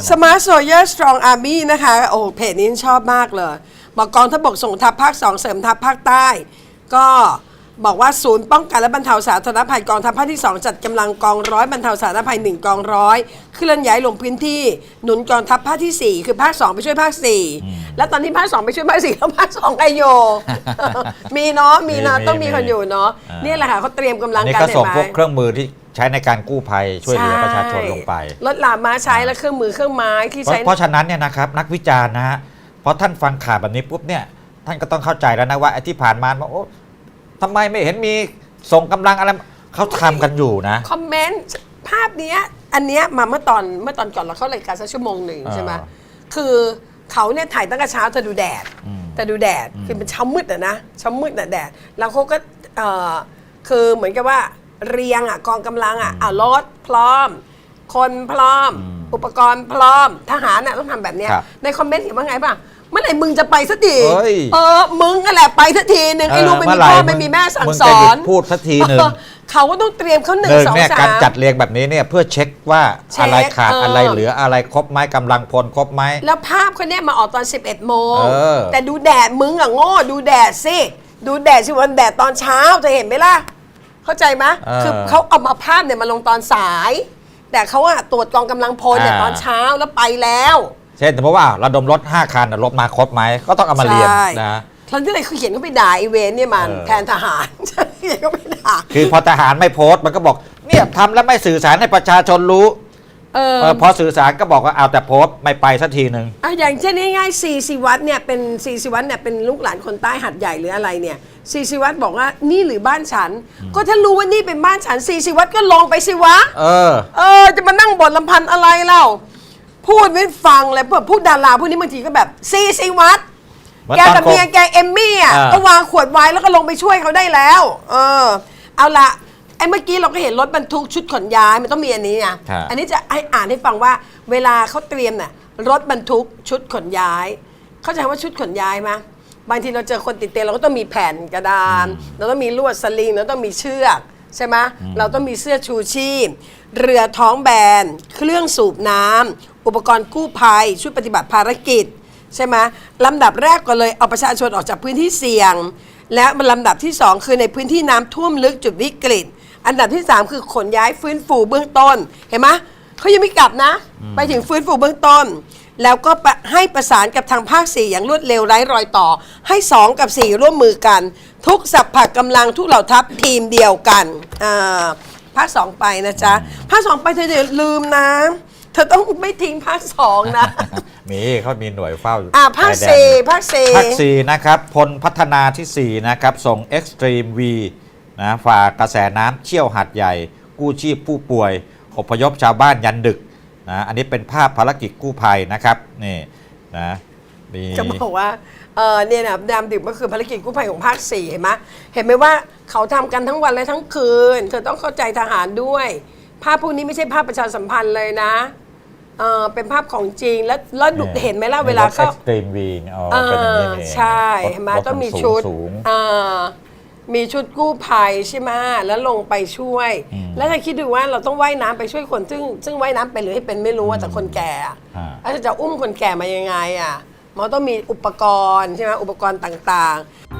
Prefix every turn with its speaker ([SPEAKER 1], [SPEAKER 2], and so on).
[SPEAKER 1] Smart Soldier Strong Army นะคะ โอ้เพจนี้ชอบมากเลย บอกกองทัพบกส่งทัพภาค 2 เสริมทัพภาคใต้ ก็บอกว่าศูนย์ป้องกันและบรรเทาสาธารณภัยกองทัพภาคที่ 2 จัดกำลังกองร้อยบรรเทาสาธารณภัย 1 กองร้อยเคลื่อนย้ายลงพื้นที่หนุนกองทัพภาคทีสี่4 คือภาค 2 ไปช่วยภาค 4 แล้วตอนที่ภาค 2 ไปช่วยภาค 4 แล้วภาค2ไอโย มีเนาะมีเนาะ
[SPEAKER 2] มี
[SPEAKER 1] ต้องมีคนอยู่เนาะ
[SPEAKER 2] อ่า
[SPEAKER 1] เนี่ยแหละค่ะเขาเตรียมกำลัง
[SPEAKER 2] นี่
[SPEAKER 1] กัน
[SPEAKER 2] ก็
[SPEAKER 1] เห็น
[SPEAKER 2] ส่ง
[SPEAKER 1] ไหม
[SPEAKER 2] พวกเครื่องมือที่ ใช้ในการกู้ภัยช่วยเหลือประชาชนลงไป
[SPEAKER 1] ใช่รถหลามม้าใช้และเครื่องมือเครื่องไม้ที่
[SPEAKER 2] เพราะ
[SPEAKER 1] ใช้
[SPEAKER 2] เพราะฉะนั้นเนี่ยนะครับนักวิจารณ์นะฮะพอท่านฟังข่าวแบบนี้ปุ๊บเนี่ยท่านก็ต้องเข้าใจแล้วนะว่าไอ้ที่ผ่านมาว่าโอ้ทำไมไม่เห็นมีส่งกำลังอะไรเขาทำกันอยู่นะ
[SPEAKER 1] คอมเมนต์ภาพเนี้ยอันเนี้ยมาเมื่อตอนเมื่อตอนก่อนเราเข้ารายการสักชั่วโมงหนึ่ง
[SPEAKER 2] อ่า
[SPEAKER 1] ใช่ไหมคือเขาเนี่ยถ่ายตั้งแต่เช้าแต่ดูแดด
[SPEAKER 2] อืม
[SPEAKER 1] แต่ดูแดดคือเป็นเช้ามืดอะนะเช้ามืดน่ะแดดแล้วเขาก็เอ่อคือเหมือนกับว่า เรียงอะกองกำลังอะอ่ารถพร้อม คนพร้อม
[SPEAKER 2] อืม
[SPEAKER 1] อุปกรณ์พร้อม ทหารน่ะต้องทำแบบเนี้ย
[SPEAKER 2] ครับ
[SPEAKER 1] ในคอมเมนต์เห็นว่าไงป่ะเมื่อไหร่มึงจะไปสักที
[SPEAKER 2] เฮ้ย
[SPEAKER 1] เออมึงนั่นแหละไปสักทีหนึ่งไอ้ลูกไม่มี
[SPEAKER 2] เออ
[SPEAKER 1] พ่อ
[SPEAKER 2] เมื่อไหร่
[SPEAKER 1] ไม่มีแม่สั่ง
[SPEAKER 2] มึง
[SPEAKER 1] ส
[SPEAKER 2] จะ
[SPEAKER 1] อ
[SPEAKER 2] หยุ
[SPEAKER 1] น
[SPEAKER 2] ดพูดสักทีหนึ่ง
[SPEAKER 1] เออเขาก็ต้องเตรียมเขาหนึ่ง
[SPEAKER 2] หนึ่ง
[SPEAKER 1] สอง
[SPEAKER 2] เนี่ย
[SPEAKER 1] สา
[SPEAKER 2] การ
[SPEAKER 1] ม
[SPEAKER 2] จัดเรียงแบบนี้เนี่ยเพื่อเช็คว่า
[SPEAKER 1] เช็ค
[SPEAKER 2] อะไรขาด
[SPEAKER 1] เอออ
[SPEAKER 2] อะไรเหลืออะไรครบไหมกำลังพลครบไหม
[SPEAKER 1] แล้วภาพเขาเนี่ยมาออกตอน 11โมง
[SPEAKER 2] เออ
[SPEAKER 1] แต่ดูแดดมึงอะโง่ดูแดดสิดูแดดสิวันแดดตอนเช้าจะเห็นไหมล่ะ เข้าใจไหม
[SPEAKER 2] เออ
[SPEAKER 1] คือเขาเอามาภาพเนี่ยมาลงตอนสาย แต่เขาอะตรวจกองกำลังพลเนี่ย
[SPEAKER 2] อ่า
[SPEAKER 1] ตอนเช้าแล้วไปแล้ว
[SPEAKER 2] เช่นสมมติว่าระดมรถ 5 คันน่ะรถมาครบไหมก็ต้องเอามาเรียน
[SPEAKER 1] ใช่
[SPEAKER 2] นะ
[SPEAKER 1] ทันที่เลยคือเขียนเขาไปด่าไอเวนเนี่ยมัน
[SPEAKER 2] เออ
[SPEAKER 1] แทนทหารเขียนเขาไปด่า
[SPEAKER 2] คือพอทหารไม่โพสต์มันก็บอกเนี่ยทำแล้วไม่สื่อสารให้ประชาชนรู้
[SPEAKER 1] เออ
[SPEAKER 2] เออพอสื่อสารก็บอกว่าเอาแต่โพสต์ไม่ไปสักทีหนึ่ง
[SPEAKER 1] อะอย่างเช่นง่ายๆซีซีวัตเนี่ยเป็นซีซีวัตเนี่ยเป็นลูกหลานคนใต้หัดใหญ่หรืออะไรเนี่ยซีซีวัตบอกว่านี่หรือบ้านฉัน ก็ถ้ารู้ว่านี่เป็นบ้านฉันซีซีวัตก็ลงไปสิวะ
[SPEAKER 2] เออ
[SPEAKER 1] เออจะมานั่งบ่นลำพันอะไรเล่า พูดไม่ฟังเลยพวกพูดดาราพวกนี้บางทีก็แบบซีซีวัต
[SPEAKER 2] เหมือน
[SPEAKER 1] แก
[SPEAKER 2] ตอน
[SPEAKER 1] กับ
[SPEAKER 2] โก
[SPEAKER 1] เมียแกเอมมี่อะ
[SPEAKER 2] อ่า
[SPEAKER 1] ก็วางขวดไว้แล้วก็ลงไปช่วยเขาได้แล้ว เออ เอาละไอ้เมื่อกี้เราก็เห็นรถบรรทุกชุดขนย้ายมันต้องมีอันนี้ไง
[SPEAKER 2] ครับ
[SPEAKER 1] อันนี้จะให้อ่านให้ฟังว่าเวลาเขาเตรียมน่ะรถบรรทุกชุดขนย้าย เข้าใจว่าชุดขนย้ายไหมบางทีเราเจอคนติดเตียงเราก็ต้องมีแผ่นกระดาน เราต้องมีลวดสลิงเราต้องมีเชือกใช่ไหมเราต้องมีเสื้อชูชีพ เรือท้องแบน เครื่องสูบน้ำอุปกรณ์กู้ภัยชุดปฏิบัติภารกิจ ใช่ไหมลำดับแรกก็เลยเอาประชาชนออกจากพื้นที่เสี่ยง และลำดับที่ 2 คือในพื้นที่น้ำท่วมลึกจุดวิกฤต อันดับที่ 3 คือขนย้ายฟื้นฟูเบื้องต้น เห็นไหมเขายังไม่กลับนะ ไปถึงฟื้นฟูเบื้องต้น แล้วก็ปะให้ประสานกับทางภาค 4 อย่างรวดเร็วไร้รอยต่อ ให้ 2 กับ 4 ร่วมมือกัน ทุกสัพพะกำลังทุกเหล่าทัพทีมเดียวกันอ่าภาค2ไปนะจ๊ะภาค2ไปเธออย่าลืมนะเธอต้องไม่ทิ้งภาค2นะ
[SPEAKER 2] มีเขามีหน่วยเฝ้าอยู่
[SPEAKER 1] อ่าภาค
[SPEAKER 2] ชยแดน
[SPEAKER 1] สี่ภาคสี่
[SPEAKER 2] ภาคสี่นะครับ พลพัฒนาทีสี่4 นะครับ ส่ง Extreme V นะฝ่ากระแสน้ำเชี่ยวหัดใหญ่ กู้ชีพผู้ป่วย อพยพชาวบ้านยันดึกนะอันนี้เป็นภาพภารกิจกู้ภัยนะครับนี่นะมี
[SPEAKER 1] จะบอกว่าเออเนี่ยนะดามดึกก็คือภารกิจกู้ภัยของภาคสี่เห็นไหมเห็นไหมว่าเขาทำกันทั้งวันและทั้งคืน เธอต้องเข้าใจทหารด้วย ภาพพวกนี้ไม่ใช่ภาพประชาสัมพันธ์เลยนะเออเป็นภาพของจริงแล้วแล้วดู
[SPEAKER 2] เนี่ย
[SPEAKER 1] เห็นไหมล่ะเวลาเขา
[SPEAKER 2] รถ Extreme V เนี่ยอ๋อ
[SPEAKER 1] เอ
[SPEAKER 2] เป็นอย่างนี้
[SPEAKER 1] อ
[SPEAKER 2] นี่เอง
[SPEAKER 1] ใช่เห็นไหม
[SPEAKER 2] รถ
[SPEAKER 1] ต้องมี
[SPEAKER 2] น
[SPEAKER 1] ชุด
[SPEAKER 2] สูง
[SPEAKER 1] เออ มีชุดกู้ภัยใช่ไหมแล้วลงไปช่วย
[SPEAKER 2] อืม
[SPEAKER 1] แล้วถ้าคิดดูว่าเราต้องว่ายน้ำไปช่วยคน ซึ่งซึ่งว่ายน้ำเป็นหรือให้เป็นไม่รู้อะแต่คนแก่อะ
[SPEAKER 2] อ่า
[SPEAKER 1] แล้วจะอุ้มคนแก่มายังไงอะ มันต้องมีอุปกรณ์ใช่ไหมอุปกรณ์ต่างๆ